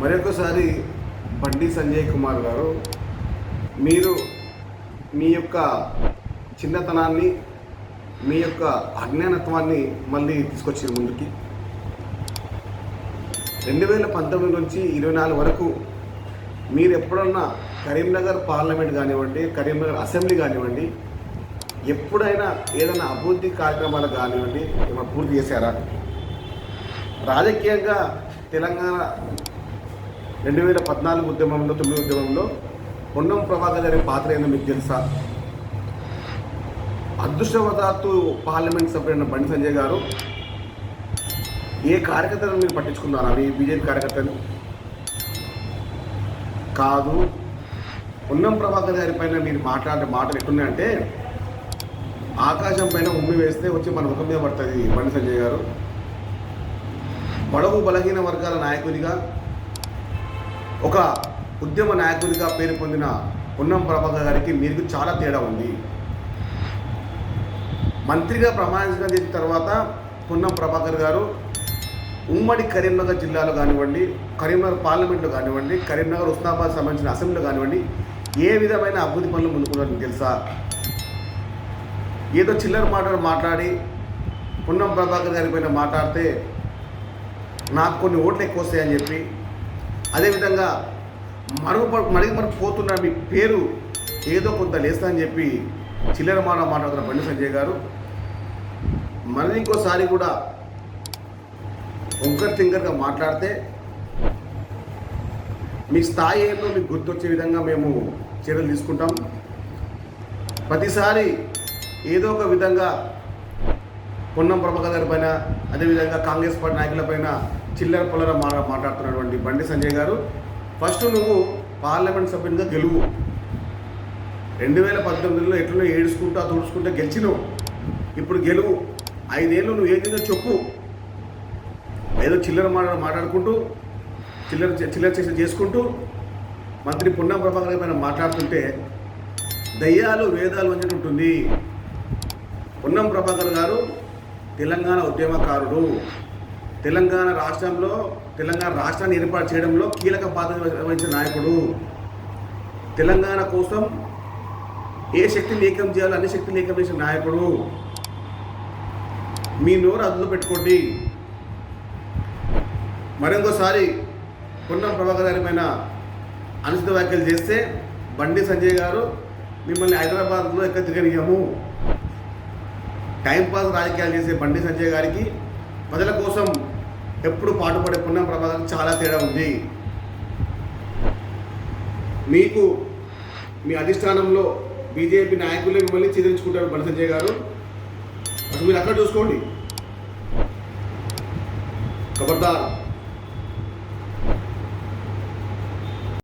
మరొకసారి బండి సంజయ్ కుమార్ గారు మీరు మీ యొక్క చిన్నతనాన్ని మీ యొక్క అజ్ఞానత్వాన్ని మళ్ళీ తీసుకొచ్చారు ముందుకి. రెండు వేల పంతొమ్మిది నుంచి ఇరవై నాలుగు వరకు మీరు ఎప్పుడన్నా కరీంనగర్ పార్లమెంట్ కానివ్వండి కరీంనగర్ అసెంబ్లీ కానివ్వండి ఎప్పుడైనా ఏదైనా అభివృద్ధి కార్యక్రమాలు కానివ్వండి ఏమైనా పూర్తి చేశారా? రాజకీయంగా తెలంగాణ రెండు వేల పద్నాలుగు ఉద్యమంలో తొమ్మిది ఉద్యమంలో పొన్నం ప్రభాకర్ గారి పాత్ర ఏందో మీకు తెలుసా? అదృష్టవశాత్తు పార్లమెంట్ సభ్యుడైన బండి సంజయ్ గారు ఏ కార్యకర్తలను మీరు పట్టించుకున్నారు? అవి బీజేపీ కార్యకర్తలు కాదు. పొన్నం ప్రభాకర్ గారి పైన మీరు మాట్లాడే మాటలు ఎట్టున్నాయంటే ఆకాశం పైన ఉమ్మి వేస్తే వచ్చి మన ముఖం మీద పడుతుంది బండి సంజయ్ గారు. బడవు బలహీన వర్గాల నాయకునిగా ఒక ఉద్యమ నాయకుడిగా పేరు పొందిన పొన్నం ప్రభాకర్ గారికి మీకు చాలా తేడా ఉంది. మంత్రిగా ప్రమాణించిన తర్వాత పొన్నం ప్రభాకర్ గారు ఉమ్మడి కరీంనగర్ జిల్లాలో కానివ్వండి కరీంనగర్ పార్లమెంట్లో కానివ్వండి కరీంనగర్ ఉస్నాబాద్ సంబంధించిన అసెంబ్లీలో కానివ్వండి ఏ విధమైన అభివృద్ధి పనులు ముందుకున్నారో మీకు తెలుసా? ఏదో చిల్లర మాటలు మాట్లాడి పున్నం ప్రభాకర్ గారి పైన మాట్లాడితే నాకు కొన్ని ఓట్లు ఎక్కువ వస్తాయని చెప్పి అదేవిధంగా మరుగు మడిగి మరుగు పోతున్న మీ పేరు ఏదో కొంత లేస్తా అని చెప్పి చిల్లర మాట మాట్లాడుతున్న బండి సంజయ్ గారు. మరి ఇంకోసారి కూడా ఒంకర్ తింకర్గా మాట్లాడితే మీ స్థాయి ఏంటో మీకు గుర్తొచ్చే విధంగా మేము చర్యలు తీసుకుంటాం. ప్రతిసారి ఏదో ఒక విధంగా పొన్నం ప్రభాకర్ పైన అదేవిధంగా కాంగ్రెస్ పార్టీ నాయకుల పైన చిల్లర పొల్లర మాట మాట్లాడుతున్నటువంటి బండి సంజయ్ గారు. ఫస్ట్ నువ్వు పార్లమెంట్ సభ్యునిగా గెలువు. రెండు వేల పద్దెనిమిదిలో ఎట్లనో ఏడుచుకుంటా తుడుచుకుంటా గెలిచినావు. ఇప్పుడు గెలువు. ఐదేళ్ళు నువ్వు ఏదైనా చెప్పు. ఏదో చిల్లర మాట మాట్లాడుకుంటూ చిల్లర చిల్లర చేసి చేసుకుంటూ మంత్రి పొన్నం ప్రభాకర్ పైన మాట్లాడుతుంటే దయ్యాలు వేదాలు అని ఉంటుంది. పొన్నం ప్రభాకర్ గారు తెలంగాణ ఉద్యమకారుడు. తెలంగాణ రాష్ట్రంలో తెలంగాణ రాష్ట్రాన్ని ఏర్పాటు చేయడంలో కీలక పాత్ర వహించిన నాయకుడు. తెలంగాణ కోసం ఏ శక్తిని ఏకం చేయాలో అన్ని శక్తిని ఏకం చేసిన నాయకుడు. మీ నోరు అదుపులో పెట్టుకోండి. మరింకోసారి పొన్నం ప్రభాకర్ గారి పైన అనుచిత వ్యాఖ్యలు చేస్తే బండి సంజయ్ గారు మిమ్మల్ని హైదరాబాద్లో ఎక్కడ తిరగనియము టైంపాస్ రాజకీయాలు చేసే బండి సంజయ్ గారికి ప్రజల కోసం ఎప్పుడు పాటుపడే పుణ్యం ప్రభాకర్ చాలా తేడా ఉంది. మీకు మీ అధిష్టానంలో బీజేపీ నాయకులే మిమ్మల్ని చిదిరించుకుంటారు బండి సంజయ్ గారు. అసలు మీరు అక్కడ చూసుకోండి. ఖబర్దార్.